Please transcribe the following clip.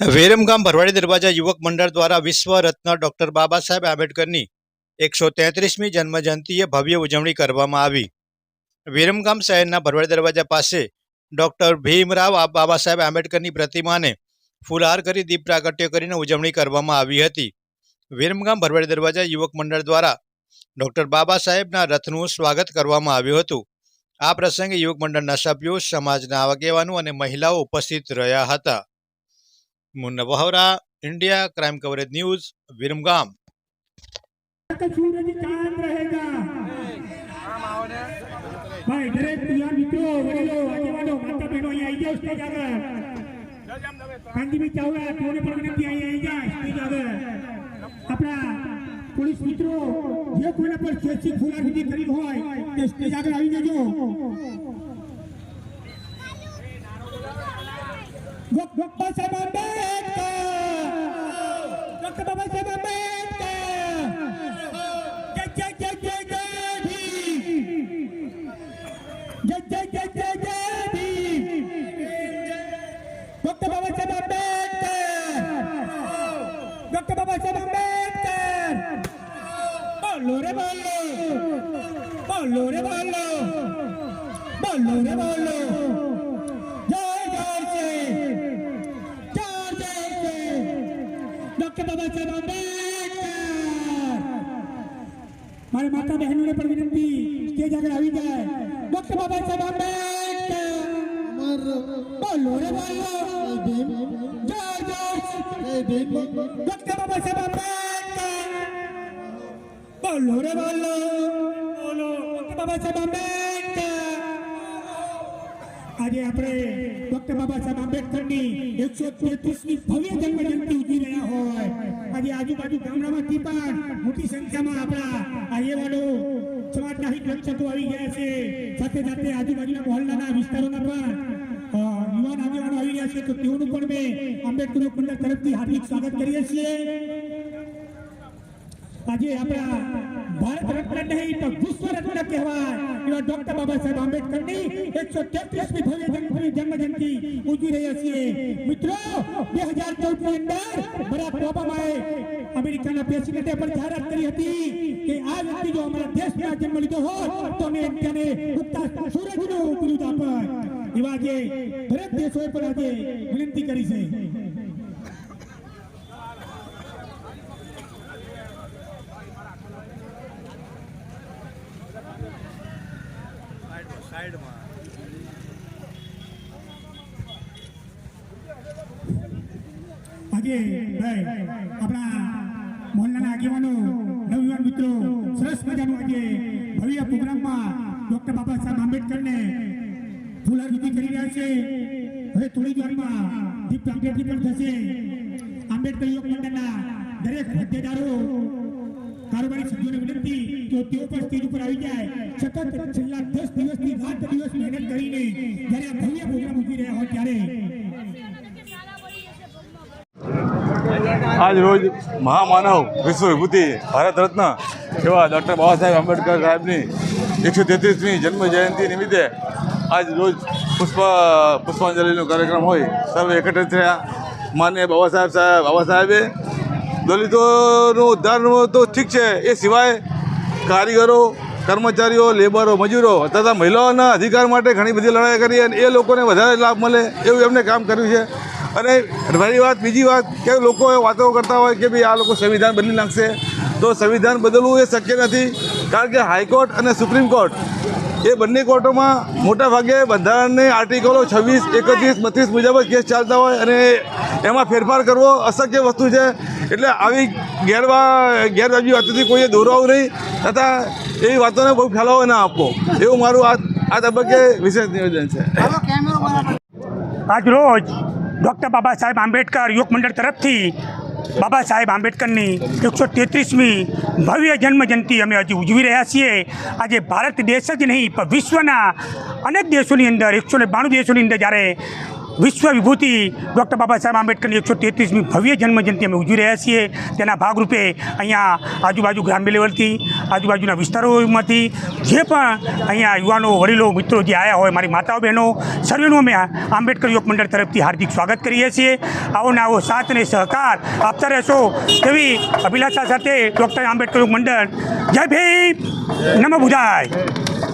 વેરમગામ ભરવાડી દરવાજા યુવક મંડળ દ્વારા વિશ્વ રત્ન ડોક્ટર બાબા સાહેબ આંબેડકરની એકસો તેત્રીસમી જન્મજયંતિએ ભવ્ય ઉજવણી કરવામાં આવી. વિરમગામ શહેરના ભરવાડી દરવાજા પાસે ડોક્ટર ભીમરાવ બાબા સાહેબ આંબેડકરની પ્રતિમાને ફૂલહાર કરી દીપ પ્રાગટ્ય કરીને ઉજવણી કરવામાં આવી હતી. વિરમગામ ભરવાડી દરવાજા યુવક મંડળ દ્વારા ડોક્ટર બાબા સાહેબના રથનું સ્વાગત કરવામાં આવ્યું હતું. આ પ્રસંગે યુવક મંડળના સભ્યો, સમાજના આગેવાનો અને મહિલાઓ ઉપસ્થિત રહ્યા હતા. Munna Vohra India crime coverage news Viramgam तक सूरज चांद रहेगा ભાઈ દરેક યુવાન મિત્રો વડીલો આગેવાનો માતા બહેનો અહીંયા આવી જાઓ સ્ટેજ આગળ કાંતિભાઈ ચાવડા તેઓને પણ વિનંતી અહીંયા આવી જાય સ્ટેજ આગળ આપણા પોલીસ મિત્રો જે કોઈના પર સ્વૈચ્છિક ફુલાફીટી કરી હોય તે સ્ટેજ આગળ આવી જજો ડોક- ડોક્ટર સાહેબ બોલો રે બોલો બોલો રે બોલો જય જય શ્રી જય જય શ્રી ડોક્ટર બાબા સાહેબ આંબેડકર મારી માતા બહેનોને પણ વિનંતી સ્ટેજ આગળ આવી જાય ડોક્ટર બાબા સાહેબ આંબેડકર બોલો રે બોલો જય જય ડોક્ટર બાબા સાહેબ આંબેડકર બોલો રે બોલો બોલો ડોક્ટર આજુબાજુના વિસ્તારોના પણ યુવાન આગેવાનો આવી રહ્યા છે. તો તેઓનું પણ મેં તરફથી હાર્દિક સ્વાગત કરીએ છીએ. આજે આપણા ભારત રત્ન નહીં, પણ રત્ન કહેવાય. ડોક્ટર બાબા સાહેબ આંબેડકરની એકસો તેત્રીસમી ભવ્ય જન્મ જયંતિ ઉજવી રહ્યા છીએ. મિત્રો, બે હજાર ચૌદની અંદર બરાક ઓબામાએ અમેરિકાના પ્રેસિડેન્ટે પણ જાહેરાત કરી હતી કે આ વ્યક્તિ જો અમારા દેશમાં જન્મ લીધો હોત, તો અમે તેને ઉગતા સૂરજનું બિરુદ અપાય એવા જે દરેક દેશોએ પણ આજે વિનંતી કરી છે. મિત્રો, સરસ મજાનું આજે ભવ્ય પ્રોગ્રામમાં ડોક્ટર બાબા સાહેબ આંબેડકરને ફૂલારવિધિ કરી રહ્યા છે. હવે થોડી વારમાં દીપ પ્રાગટ્ય પણ થશે. આંબેડકર મંડળના દરેક હોદ્દેદારો કારોબારી સભ્યોને વિનંતી કે તેઓ પણ સ્ટેજ ઉપર આવી જાય. સતત છેલ્લા દસ દિવસથી રાત દિવસ મહેનત કરીને જ્યારે આ ભવ્ય પ્રોગ્રામ ઉજવી રહ્યા હોય ત્યારે આજ રોજ મહામાનવ વિશ્વ વિભૂતિ ભારત રત્ન એવા ડૉક્ટર બાબા સાહેબ આંબેડકર સાહેબની એકસો તેત્રીસમી જન્મ જયંતિ નિમિત્તે આજ રોજ પુષ્પ પુષ્પાંજલિનો કાર્યક્રમ હોય. સર્વે એકત્રિત થયા. માન્ય બાબા સાહેબ સાહેબ બાબા સાહેબે દલિતોનો ઉદ્ધારનો તો ઠીક છે, એ સિવાય કારીગરો, કર્મચારીઓ, લેબરો, મજૂરો તથા મહિલાઓના અધિકાર માટે ઘણી બધી લડાઈ કરી અને એ લોકોને વધારે લાભ મળે એવું એમને કામ કર્યું છે. અને મારી વાત, બીજી વાત કે લોકો વાતો કરતા હોય કે ભાઈ આ લોકો સંવિધાન બદલી નાખશે, તો સંવિધાન બદલવું એ શક્ય નથી, કારણ કે હાઈકોર્ટ અને સુપ્રીમ કોર્ટ એ બંને કોર્ટોમાં મોટા ભાગે બંધારણની આર્ટિકલો છવ્વીસ એકત્રીસ બત્રીસ મુજબ જ કેસ ચાલતા હોય અને એમાં ફેરફાર કરવો અશક્ય વસ્તુ છે. એટલે આવી ગેરવા ગેરવાજબી વાતોથી કોઈએ દોરાવું નહીં તથા એવી વાતોને બહુ ફેલાવો ના આપવો. એવું મારું આ આ તબક્કે વિશેષ નિવેદન છે. આજ રોજ ડૉક્ટર બાબા સાહેબ આંબેડકર યુવક મંડળ તરફથી બાબા સાહેબ આંબેડકરની એકસો તેત્રીસમી ભવ્ય જન્મજયંતિ અમે હજી ઉજવી રહ્યા છીએ. આજે ભારત દેશ જ નહીં, પણ વિશ્વના અનેક દેશોની અંદર, એકસો ને બાણું દેશોની અંદર જ્યારે વિશ્વ વિભૂતિ ડૉક્ટર બાબા સાહેબ આંબેડકરની એકસો તેત્રીસમી ભવ્ય જન્મજયંતિ અમે ઉજવી રહ્યા છીએ. તેના ભાગરૂપે અહીંયા આજુબાજુ ગ્રામ્ય લેવલથી, આજુબાજુના વિસ્તારોમાંથી જે પણ અહીંયા યુવાનો, વડીલો, મિત્રો જે આવ્યા હોય, મારી માતાઓ, બહેનો, સર્વેનું અમે આંબેડકર યુવક મંડળ તરફથી હાર્દિક સ્વાગત કરીએ છીએ. આવો ને આવો સાથ અને સહકાર આપતા રહેશો તેવી અભિલાષા સાથે ડૉક્ટર આંબેડકર યુવક મંડળ. જય ભીમ. નમ બુધાય.